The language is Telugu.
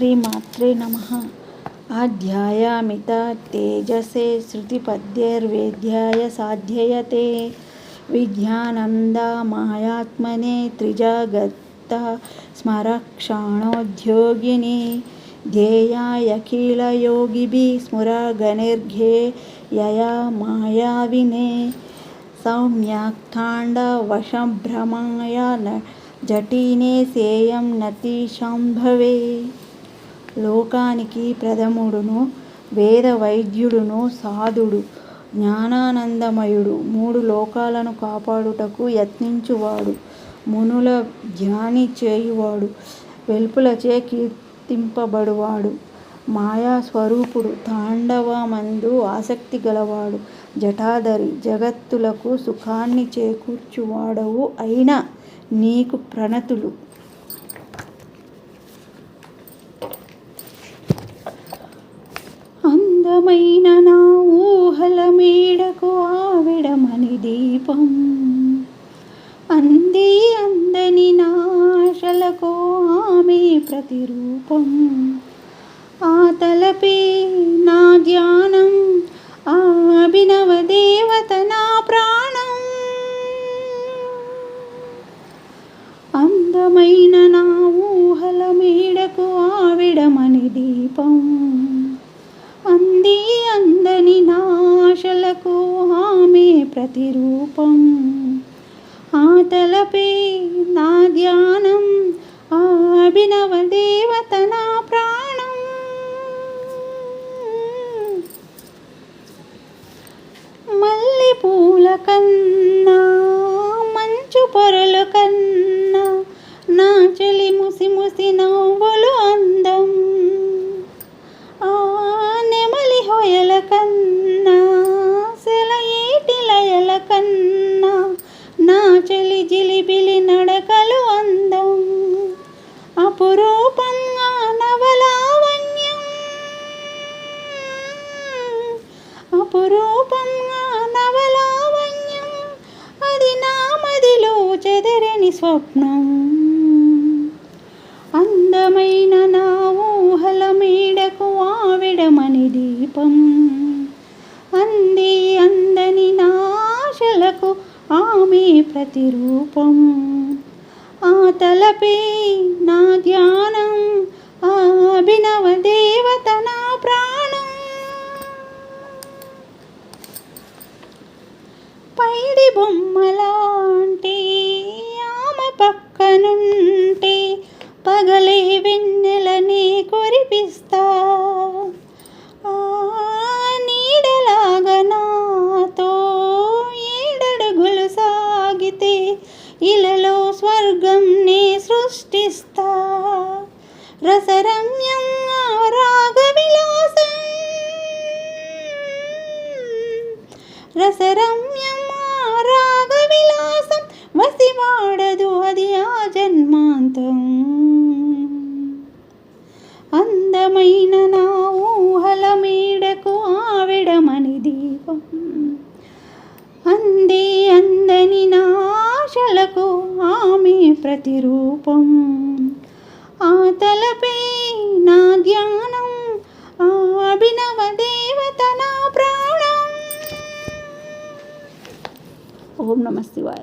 श्रीमात्रे नमः। आध्यायामिता तेजसे श्रुतिपद्यर्वेद्याय साध्ययते। विज्ञानन्दा मायात्मने त्रिजागत्ता स्मरक्षाणोद्योगिनी। ध्येयायखिलयोगिभिः स्मुरगनिर्घे यया मायाविने। सौम्याक्ताण्डवशभ्रमाया न जटिने सेयं नतिशाम्भवे లోకానికి ప్రథముడును వేద వైద్యుడును సాధుడు జ్ఞానానందమయుడు. మూడు లోకాలను కాపాడుటకు యత్నించువాడు మునుల ధ్యాని చేయువాడు వెల్పులచే కీర్తింపబడువాడు మాయా స్వరూపుడు తాండవమందు ఆసక్తి గలవాడు జటాధరి జగత్తులకు సుఖాన్ని చేకూర్చువాడవు అయినా నీకు ప్రణతులు. అందమైన నా ఊహల మేడకు ఆవిడమని దీపం. అంది అందని నాశలకు ఆమె ప్రతిరూపం. ఆ తలపే నా ధ్యానం ఆ అభినవ దేవత ఆమె ప్రతిరూపం. ఆ తలపై నా ధ్యానం ఆ అభినవ దేవత నా ప్రాణం. మల్లె పూల కన్నా మంచు పొరల కన్నా నా చెలి ముసి ముసి నా అపురూపంగా నవలావణ్యం. అపురూపంగా నవలావణ్యం. అది నా మదిలో చెదరని స్వప్నం. అందమైన నా ఊహల మేడకు ఆవిడమని దీపం. అంది అందని నాశలకు ఆమె ప్రతిరూపం. ఆ తలపే పైడి బొమ్మలాంటి ఆమె పక్కనుంటే పగలే వెన్నెలని కురిపిస్తా. ఆ నీడలాగా నాతో ఏడడుగులు సాగితే ఇలలో స్వర్గంని సృష్టిస్తా. రసరమ్యం రాగ విలాసం రసరమ్యం రాగ విలాసం వసివాడదు అది ఆ జన్మాంతం. అందమైన నా ఊహల మేడకు ఆవిడమని దీపం. అంది అందని నాశలకు ఆమె ప్రతిరూపం. ఆ తలపై నా ధ్యానం ఆ అభినవ దేవతనా ఓం నమ శివాయ.